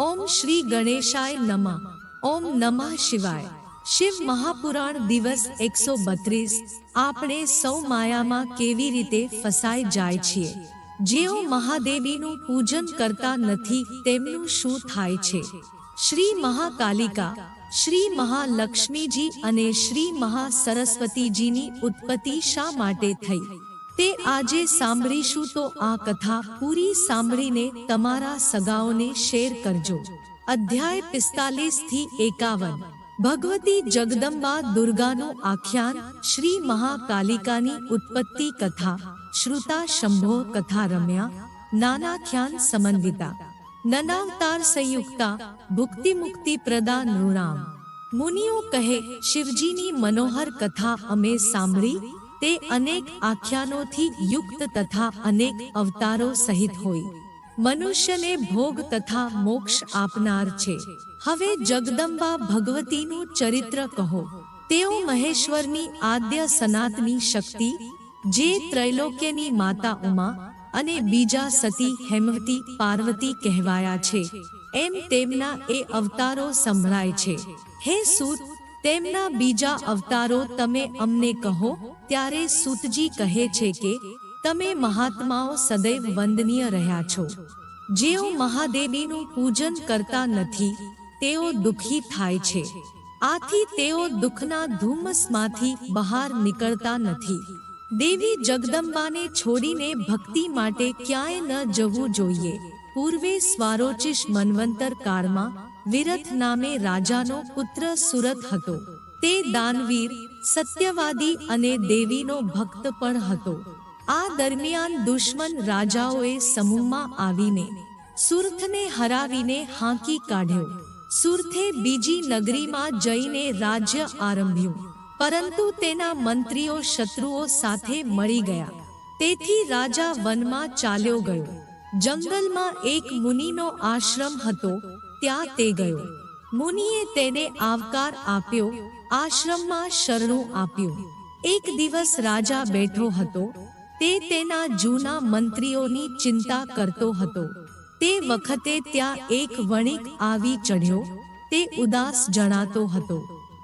ઓમ શ્રી ગણેશાય નમઃ. ઓમ નમઃ શિવાય. શિવ મહાપુરાણ દિવસ એકસો બત્રીસ. આપણે સૌ માયામાં કેવી રીતે ફસાઈ જાય છીએ? જેઓ મહાદેવીનું પૂજન કરતા નથી, તેમનું શું થાય છે? શ્રી મહાકાલિકા, શ્રી મહાલક્ષ્મીજી અને શ્રી મહાસરસ્વતીજીની ઉત્પત્તિ શા માટે થઈ? તે આજે સાંભળીશું તો આ કથા પૂરી સાંભળીને તમારા સગાઓને શેર કરજો અધ્યાય પિસ્તાલીસથી એકાવન ભગવતી જગદંબા દુર્ગાનું આખ્યાન શ્રી મહાકાલિકાની ઉત્પત્તિ કથા શ્રુતા શંભો કથા રમ્યા નાનાખ્યાન સમન્વિતા નનાવતાર સંયુક્તા ભુક્તિ મુક્તિ પ્રદા નૃણામ મુનિઓ કહે શિવજીની મનોહર કથા અમે સાંભળી તે અનેક આખ્યાનોથી યુક્ત તથા અનેક અવતારો સહિત હોય. મનુષ્યને ભોગ તથા મોક્ષ આપનાર છે. હવે જગદંબા ભગવતીનું ચરિત્ર કહો. તેઓ મહેશ્વરની આદ્ય સનાતની શક્તિ, જે ત્રૈલોક્યની માતા ઉમા અને બીજા સતી હેમવતી, પાર્વતી કહેવાયા છે. એમ તેમના એ અવતારો સંભળાય છે. હે સૂત તેમના બીજા અવતારો તમે અમને કહો, ત્યારે સૂતજી કહે છે કે, તમે મહાત્માઓ સદૈવ વંદનીય રહ્યા છો. જેઓ મહાદેવીનું પૂજન કરતા નથી, તેઓ દુઃખી થાય છે. આથી તેઓ દુઃખના ધુમ્મસમાંથી બહાર નીકળતા નથી. દેવી જગદંબાને છોડીને ભક્તિ માટે ક્યાંય ન જવું જોઈએ. પૂર્વે સ્વારોચિશ મન્વંતર કાળમાં વિરથ નામે રાજાનો પુત્ર સુરત હતો. તે દાનવીર, સત્યવાદી અને દેવીનો ભક્ત પણ હતો. આ દરમિયાન દુશ્મન રાજાઓએ સમૂહમાં આવીને સુરથને હરાવીને હાંકી કાઢ્યો. સુરથે બીજી નગરીમાં જઈને રાજ્ય આરંભ્યું. પરંતુ તેના મંત્રીઓ, શત્રુઓ સાથે મળી ગયા. તેથી રાજા વનમાં ચાલ્યો ગયો. જંગલમાં એક મુનિનો આશ્રમ હતો. ત્યાં તે ગયો. મુનિએ તેને આવકાર આપ્યો, આશ્રમમાં શરણું આપ્યું. એક દિવસ રાજા બેઠો હતો. તે તેના જૂના મંત્રીઓની ચિંતા કરતો હતો. તે વખતે ત્યાં એક વણિક આવી ચઢ્યો. તે ઉદાસ જણાતો હતો.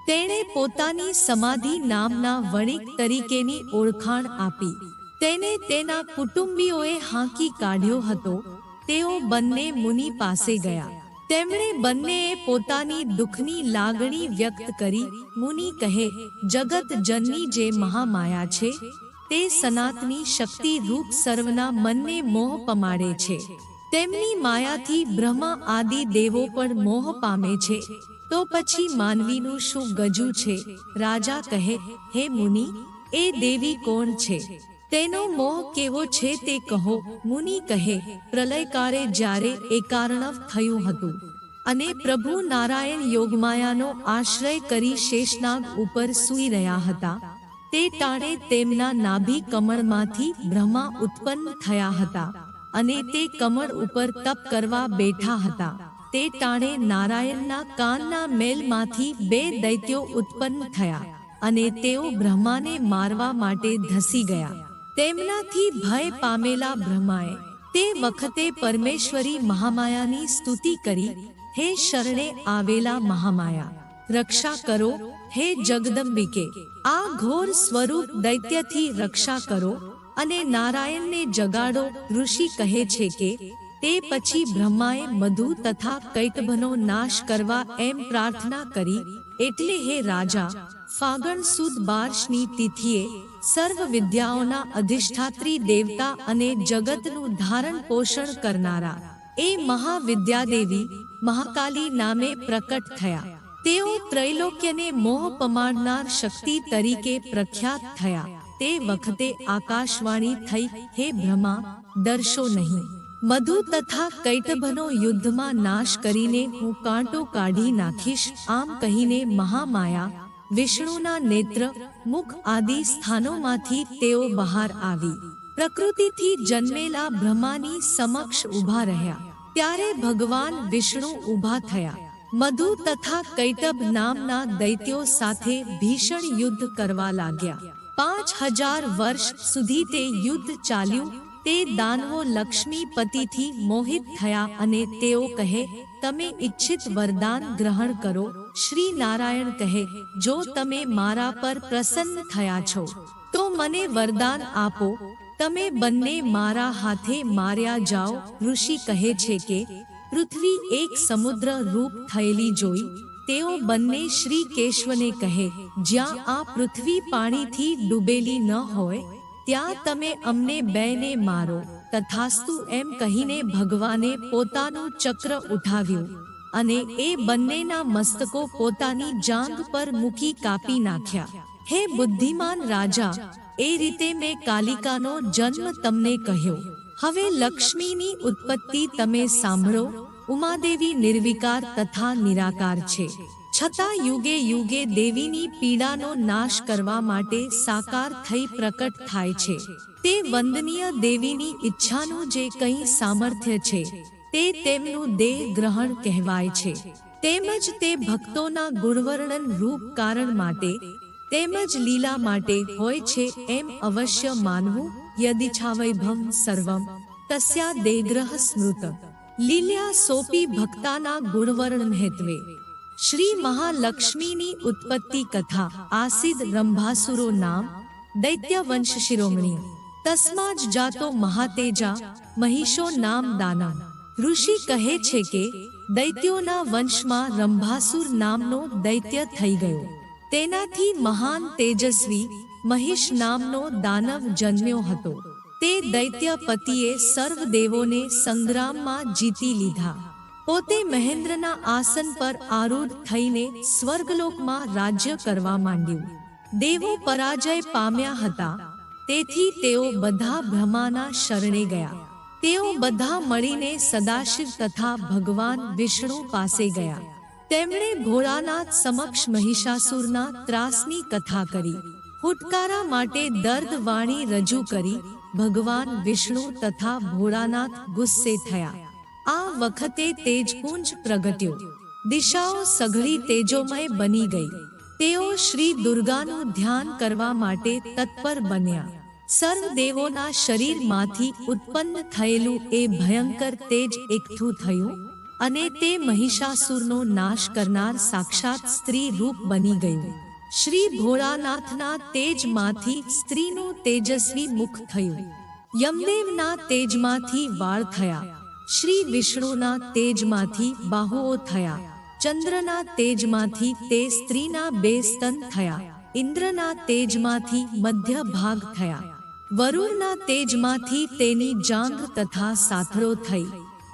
તેણે પોતાની સમાધિ નામના વણિક તરીકેની ઓળખાણ આપી. તેને તેના કુટુંબીઓએ હાંકી કાઢ્યો હતો. તેઓ બંને મુનિ પાસે ગયા. તેમણે બંનેએ પોતાની દુઃખની લાગણી વ્યક્ત કરી. મુનિ કહે, જગત જનની જે મહામાયા છે, તે સનાતની શક્તિ રૂપ સર્વના મનને મોહ પમાડે છે. તેમની માયાથી બ્રહ્મા આદિ દેવો પણ મોહ પામે છે. તો પછી માનવીનું શું ગજુ છે? રાજા કહે, હે મુનિ, એ દેવી કોણ છે? તેનો મોહ કેવો છે તે કહો મુનિ કહે પ્રલયકારે જ્યારે એકાર્ણવ થયું હતું. અને પ્રભુ નારાયણ યોગમાયાનો આશ્રય કરી શેષનાગ ઉપર સૂઈ રહ્યા હતા. તે ટાણે તેમના નાભી કમળમાંથી બ્રહ્મા ઉત્પન્ન થયા હતા અને તે કમળ ઉપર તપ કરવા બેઠા હતા. તે ટાણે નારાયણના કાનના મેલમાંથી બે દૈત્યો ઉત્પન્ન થયા અને તેઓ બ્રહ્માને મારવા માટે ધસી ગયા. તેમનાથી ભય પામેલા બ્રહ્માએ તે વખતે પરમેશ્વરી મહામાયાની સ્તુતિ કરી, હે શરણે આવેલા મહામાયા, રક્ષા કરો, હે જગદંબિકે, આ ઘોર સ્વરૂપ દૈત્યથી રક્ષા કરો, અને નારાયણને જગાડો. ઋષિ કહે છે કે, તે પછી બ્રહ્માએ મધુ તથા કૈટભનો નાશ કરવા એમ પ્રાર્થના કરી, એટલે હે રાજા, ફાગણ સુદ બારશની તિથિએ સર્વ વિદ્યાઓના અધિષ્ઠાત્રી દેવતા અને જગતનું ધારણ પોષણ કરનારા. એ મહાવિદ્યાદેવી મહાકાલી નામે પ્રકટ થયા. તેઓ ત્રૈલોક્યને મોહ પમાડનાર શક્તિ તરીકે પ્રખ્યાત થયા. તે વખતે આકાશવાણી થઈ, હે બ્રહ્મા દર્શો નહીં. મધુ તથા કૈટભનો યુદ્ધમાં નાશ કરીને હું કાંટો કાઢી નાખીશ. આમ કહીને મહામાયા વિષ્ણુના નેત્ર, મુખ આદિ સ્થાનોમાંથી તેઓ બહાર આવી. પ્રકૃતિથી જન્મેલા બ્રહ્માની સમક્ષ ઊભા રહ્યા. ત્યારે ભગવાન વિષ્ણુ ઊભા થયા. મધુ તથા કૈતબ નામના દૈત્યો સાથે ભીષણ યુદ્ધ કરવા લાગ્યા. પાંચ હજાર વર્ષ સુધી તે યુદ્ધ ચાલ્યું. તે દાનવો લક્ષ્મીપતિથી મોહિત થયા અને તેઓ કહે તમે ઈચ્છિત વરદાન ગ્રહણ કરો. શ્રી નારાયણ કહે, જો તમે મારા પર પ્રસન્ન થયા છો, તો મને વરદાન આપો. તમે બંને મારા હાથે માર્યા જાઓ. ઋષિ કહે છે કે, પૃથ્વી એક સમુદ્ર રૂપ થયેલી જોઈ. તેઓ બંને શ્રી કેશવને કહે, જ્યાં આ પૃથ્વી પાણીથી ડૂબેલી ન હોય, ત્યાં તમે અમને બેને મારો. તથાસ્તુ એમ કહીને ભગવાને પોતાનું ચક્ર ઉઠાવ્યું અને એ બંનેના મસ્તકો પોતાની જાંઘ પર મૂકી કાપી નાખ્યા. હે બુદ્ધિમાન રાજા, એ રીતે મેં કાલિકાનો જન્મ તમને કહ્યો. હવે લક્ષ્મીની ઉત્પત્તિ તમે સાંભળો. ઉમાદેવી નિર્વિકાર તથા નિરાકાર છે. છતાં યુગે યુગે દેવીની પીડાનો નાશ કરવા માટે સાકાર થઈ પ્રકટ થાય છે. તે વંદનીય દેવીની ઈચ્છાનું જે કંઈ સામર્થ્ય છે, તે તેમનું દેહ ગ્રહણ કહેવાય છે. તેમજ તે ભક્તોના ગુણવર્ણન રૂપ કારણ માટે, તેમજ લીલા માટે હોય છે એમ અવશ્ય માનવું યદિછાવૈભવ સર્વમ તસ્યા દેગ્રહ સ્મૃત. લીલ્યા સોપી ભક્તાના ગુણવર્ણન હેત્વે શ્રી મહાલક્ષ્મીની ઉત્પત્તિ કથા, આસિદ રંભાસુરો નામ દૈત્ય વંશ શિરોમણી. તસ્મા જ જાતો મહાતેજા, મહિષો નામ દાના ઋષિ કહે છે કે, દૈત્યોના વંશમાં રંભાસુર નામનો દૈત્ય થઈ ગયો. તેનાથી મહાન તેજસ્વી, મહિષ નામનો દાનવ જન્મ્યો હતો. તે દૈત્ય પતિએ સર્વ દેવોને સંગ્રામમાં જીતી લીધા. પોતે મહેન્દ્રના આસન પર આરૂઢ થઈને સ્વર્ગલોકમાં રાજ્ય કરવા માંડ્યું. દેવો પરાજય પામ્યા હતા. તેથી તેઓ બધા બ્રહ્માના શરણે ગયા. તેઓ બધા મળીને સદાશિવ તથા ભગવાન વિષ્ણુ પાસે ગયા. તેમણે ભોળાનાથ સમક્ષ મહિષાસુરના ત્રાસની કથા કરી. હુટકારા માટે દર્દ વાણી રજૂ કરી ભગવાન વિષ્ણુ તથા ભોળાનાથ ગુસ્સે થયા. આ વખતે તેજપુંજ પ્રગટ્યો. દિશાઓ સઘળી તેજોમય બની ગઈ. તેઓ શ્રી દુર્ગાનું ધ્યાન કરવા માટે તત્પર બન્યા. સર્વ દેવોના શરીરમાંથી ઉત્પન્ન થયેલું એ ભયંકર તેજ એકઠું થયું અને તે મહિષાસુરનો નાશ કરનાર સાક્ષાત સ્ત્રી રૂપ બની ગયું. શ્રી ભોળાનાથના તેજમાંથી સ્ત્રીનું તેજસ્વી મુખ થયું. યમદેવના તેજમાંથી વાળ થયા. શ્રી વિષ્ણુના તેજમાંથી બાહુઓ થયા. ચંદ્રના તેજમાંથી તે સ્ત્રીના બે સ્તન થયા. ઇન્દ્રના તેજમાંથી મધ્ય ભાગ થયા. વરુણના તેજમાંથી તેની જાંઘ તથા સાથળો થઈ.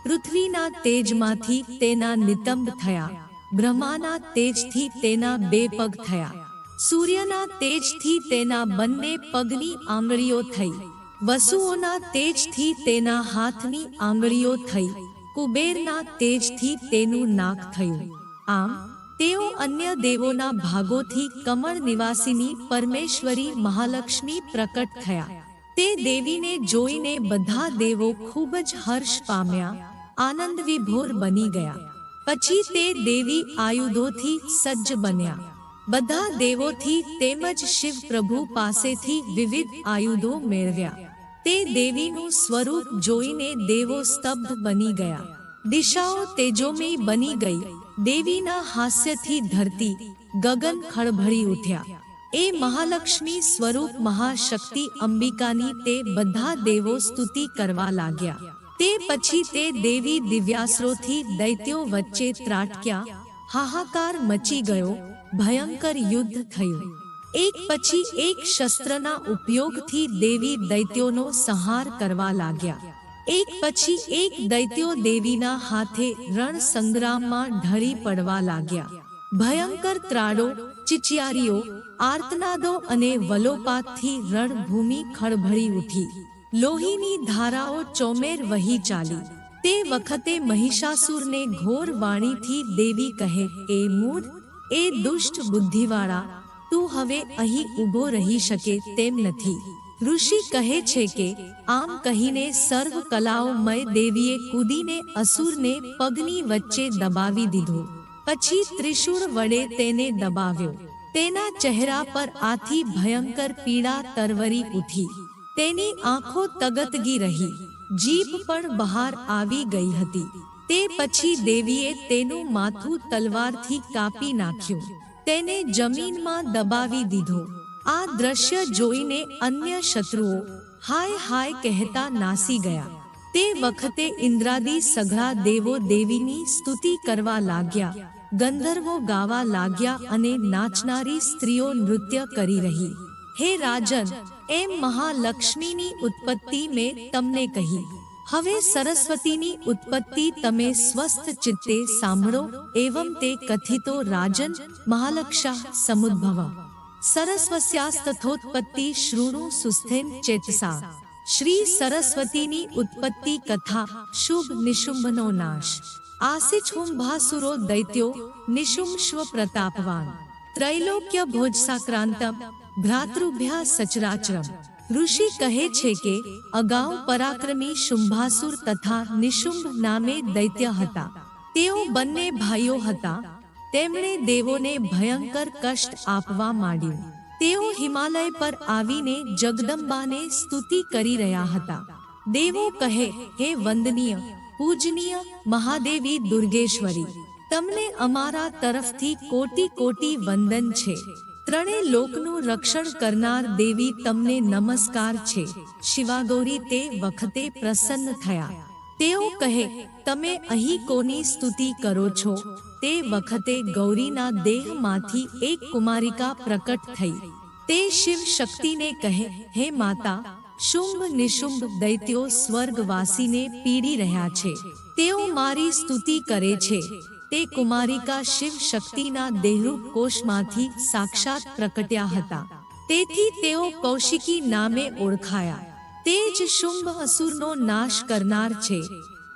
પૃથ્વીના તેજમાંથી તેના નિતંબ થયા. બ્રહ્માના તેજથી તેના બે પગ થયા. સૂર્યના તેજથી તેના બંને પગની આંગળીઓ થઈ. વસુઓના તેજથી તેના હાથની આંગળીઓ થઈ. કુબેરના તેજથી તેનું નાક થયું. આમ, તેઓ અન્ય દેવોના ભાગોથી કમળ નિવાસીની પરમેશ્વરી મહાલક્ષ્મી પ્રકટ થયા. તે દેવીને જોઈને બધા દેવો ખૂબ જ હર્ષ પામ્યા. આનંદ વિભોર બની ગયા. પછી તે દેવી આયુધોથી સજ્જ બન્યા. બધા દેવોથી તેમજ શિવ પ્રભુ પાસેથી વિવિધ આયુધો મેળવ્યા. તે દેવીનું સ્વરૂપ જોઈને દેવો સ્તબ્ધ બની ગયા. દિશાઓ તેજોમય બની ગઈ. દેવીના હાસ્યથી ધરતી, ગગન ખળભળી ઉઠ્યા. એ મહાલક્ષ્મી સ્વરૂપ મહાશક્તિ અંબિકાની તે બધા દેવો સ્તુતિ કરવા લાગ્યા. તે પછી તે દેવી દિવ્યાસ્રોથી દૈત્યો વચ્ચે ત્રાટક્યા. હાહાકાર મચી ગયો. ભયંકર યુદ્ધ થયું. એક પછી એક શસ્ત્રના ઉપયોગથી દેવી દૈત્યોનો સંહાર કરવા લાગ્યા. એક પછી એક દૈત્યો દેવીના હાથે રણ સંગ્રામમાં ઢળી પડવા લાગ્યા. ભયંકર ત્રાડો, ચિચિયારીઓ, આર્તનાદો અને વલોપાતથી રણભૂમિ ખળભળી ઉઠી. લોહીની ધારાઓ ચોમેર વહી ચાલી. તે વખતે મહિષાસુરને ઘોર વાણીથી દેવી કહે, એ મૂઢ એ દુષ્ટ બુદ્ધિવાળા તું હવે અહીં ઊભો રહી શકે તેમ નથી. ઋષિ કહે છે કે, આમ કહીને સર્વ કલાઓમય દેવીએ કૂદીને અસુરને પગની વચ્ચે દબાવી દીધો. પછી ત્રિશૂળ વડે તેને દબાવ્યો. તેના ચહેરા પર આથી ભયંકર પીડા તરવરી ઉઠી. તેની આંખો તગતગી રહી. જીભ પણ બહાર આવી ગઈ હતી. તે પછી દેવીએ તેનું માથું તલવારથી કાપી નાખ્યું. તેને જમીનમાં દબાવી દીધો. આ દ્રશ્ય જોઈને અન્ય શત્રુઓ, હાય હાય, કહેતા નાસી ગયા. તે વખતે ઇન્દ્રાદી સઘળા દેવો દેવીની સ્તુતિ કરવા લાગ્યા. ગંધર્વો ગાવા લાગ્યા અને નાચનારી સ્ત્રીઓ નૃત્ય કરી રહી. હે રાજન, એમ મહાલક્ષ્મીની ઉત્પત્તિ મેં તમને કહી. હવે સરસ્વતીની ઉત્પત્તિ તમે સ્વસ્થ ચિત્તે સાંભળો એવં તે કથિતો રાજન મહાલક્ષા સમુદ્ભવ. સરસ્વસ્યાસ્તથોત્પત્તિ શૃણુ સુસ્થિન ચેતસા. શ્રી સરસ્વતીની ઉત્પત્તિ કથા શુભ નિશુંભનો નાશ. આસિચ હુંભાસુરો દૈત્યો નિશુંશ્વ પ્રતાપવાન. ત્રૈલોક્ય ભોજસાક્રાંતમ ભ્રાતૃભ્યા સચરાચરમ. ઋષિ કહે છે કે અગાઉ પરાક્રમી શુંભાસુર તથા નિશુંભ નામે દૈત્ય હતા. તેઓ બંને ભાઈઓ હતા. તેમણે દેવોને ભયંકર કષ્ટ આપવા માંડ્યું. તેઓ હિમાલય પર આવીને જગદંબાને સ્તુતિ કરી રહ્યા હતા. દેવો કહે, હે વંદનીય, પૂજનીય મહાદેવી દુર્ગેશ્વરી, તમને અમારા તરફથી કોટી કોટી વંદન છે. ત્રણે લોકનું રક્ષણ કરનાર દેવી તમને નમસ્કાર છે. શિવાગોરી તે વખતે પ્રસન્ન થયા. તેઓ કહે, તમે અહીં કોની સ્તુતિ કરો છો? તે વખતે ગૌરીના દેહમાંથી એક કુમારિકા પ્રકટ થઈ. તે શિવ શક્તિને કહે, હે માતા, શુંભ નિશુંભ દૈત્યો સ્વર્ગવાસીને પીડી રહ્યા છે. તેઓ મારી સ્તુતિ કરે છે. તે કુમારિકા શિવ શક્તિના દેહરૂપ કોષમાંથી સાક્ષાત પ્રકટ્યા હતા. તેથી તેઓ કૌશિકી નામે ઓળખાયા. તે જ શુંભ અસુરનો નાશ કરનાર છે.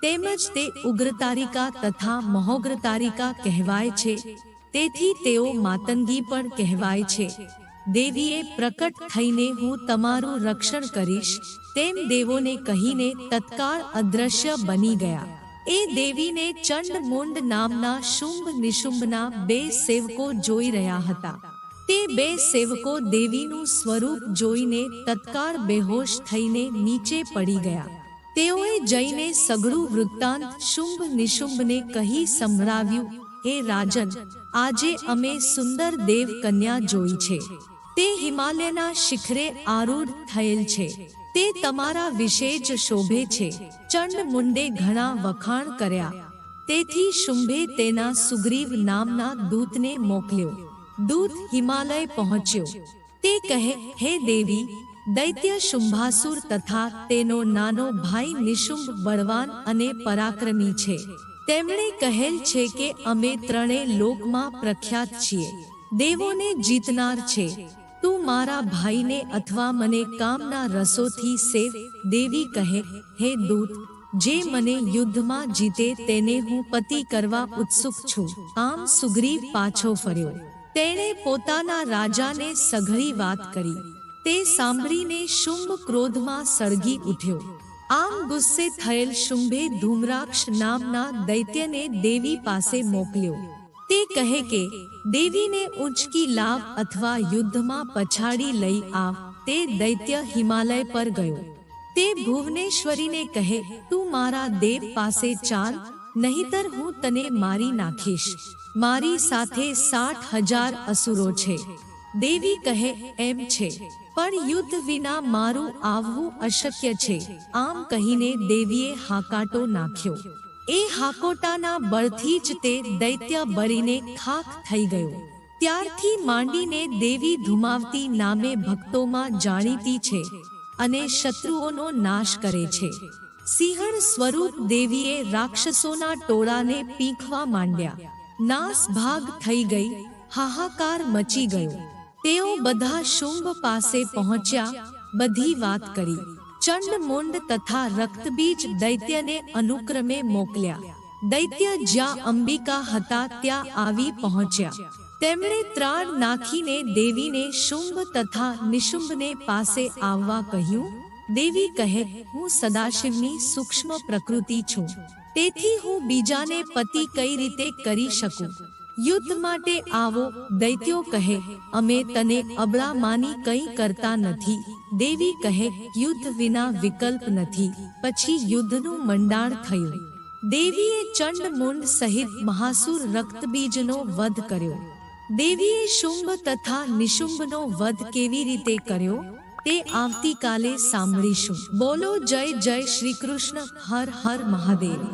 તેમજ તે ઉગ્રતારિકા તથા મહોગ્રતારિકા કહેવાય છે. તેથી તેઓ માતંગી પણ કહેવાય છે. દેવીએ પ્રકટ થઈને હું તમારું રક્ષણ કરીશ. તેમ દેવોને કહીને તત્કાળ અદ્રશ્ય બની ગયા. એ દેવીને ચંડ મુંડ નામના શુંભ નિશુંભના બે સેવકો જોઈ રહ્યા હતા. તે બે સેવકો દેવીનું સ્વરૂપ જોઈને તત્કાળ બેહોશ થઈને નીચે પડી ગયા. તેઓએ જઈને સઘળું વૃત્તાંત શુંભ નિશુંભને કહી સંભળાવ્યું, હે રાજન, આજે અમે સુંદર દેવ કન્યા જોઈ છે. તે હિમાલયના શિખરે આરૂઢ થયેલ છે. તે તમારા વિશે જ શોભે છે. ચંડ મુંડે ઘણા વખાણ કર્યા. તેથી શુંભે તેના સુગ્રીવ નામના દૂતને મોકલ્યો. દૂત હિમાલય પહોંચ્યો. તે કહે, હે દેવી, દૈત્ય શુંભાસુર તથા તેનો નાનો ભાઈ નિશુંભ બળવાન અને પરાક્રમી છે. તેમણે કહેલ છે કે અમે ત્રણે લોકમાં પ્રખ્યાત છીએ. દેવોને જીતનાર છે. તું મારા ભાઈને અથવા મને કામના રસોથી સેવ દેવી કહે, હે દૂત, જે મને યુદ્ધમાં જીતે તેને હું પતિ કરવા ઉત્સુક છું. આમ સુગ્રીવ પાછો ફર્યો. તેણે પોતાના રાજાને સઘળી વાત કરી. તે સાંભળીને શુંભ ક્રોધમાં સળગી ઉઠ્યો. આમ ગુસ્સે થયેલ શુંભે ધૂમ્રાક્ષ નામના દૈત્યને દેવી પાસે મોકલ્યો. તે કહે કે, દેવીને ઉંચકી લાવ અથવા યુદ્ધમાં પછાડી લઈ આવ. તે દૈત્ય હિમાલય પર ગયો. તે ભુવનેશ્વરીને કહે, તું મારા દેવ પાસે ચાલ, નહીતર હું તને મારી નાખીશ. મારી સાથે સાઠ હજાર અસુરો છે. દેવી કહે, એમ છે. પણ યુદ્ધ વિના મારું આવવું અશક્ય છે. આમ કહીને દેવીએ હાકાટો નાખ્યો. એ હાકોટાના બળથી જ તે દૈત્ય બળીને ખાખ થઈ ગયો. ત્યારથી માંડીને દેવી ધુમાવતી નામે ભક્તોમાં જાણીતી છે અને શત્રુઓનો નાશ કરે છે. સિંહણ સ્વરૂપ દેવીએ રાક્ષસોના ટોળાને પીંખવા માંડ્યા. નાસ ભાગ થઈ ગઈ, હાહાકાર મચી ગયો. તેઓ બધા શુંભ પાસે પહોંચ્યા, બધી વાત કરી. ચંડ મુંડ તથા રક્તબીજ દૈત્યને અનુક્રમે મોકલ્યા. દૈત્ય જ્યાં અંબિકા હતા ત્યાં આવી પહોંચ્યા. તેમણે ત્રાણ નાખીને દેવીને શુંભ તથા નિશુંભને પાસે આવવા કહ્યું, દેવી કહે, હું સદાશિવની સૂક્ષ્મ પ્રકૃતિ છું. તેથી હું બીજાને પતિ કઈ રીતે કરી શકું? યુદ્ધ માટે આવો. દૈત્યો કહે, અમે તને અબળા માની કંઈ કરતા નથી. દેવી કહે, યુદ્ધ વિના વિકલ્પ નથી. પછી યુદ્ધનું મંડાણ થયું. દેવીએ ચંડ મુંડ સહિત મહાસુર રક્તબીજનો વધ કર્યો. દેવીએ શુંભ તથા નિશુંભનો વધ કેવી રીતે કર્યો? તે આવતીકાલે સાંભળીશું. બોલો જય જય શ્રી કૃષ્ણ. હર હર મહાદેવ.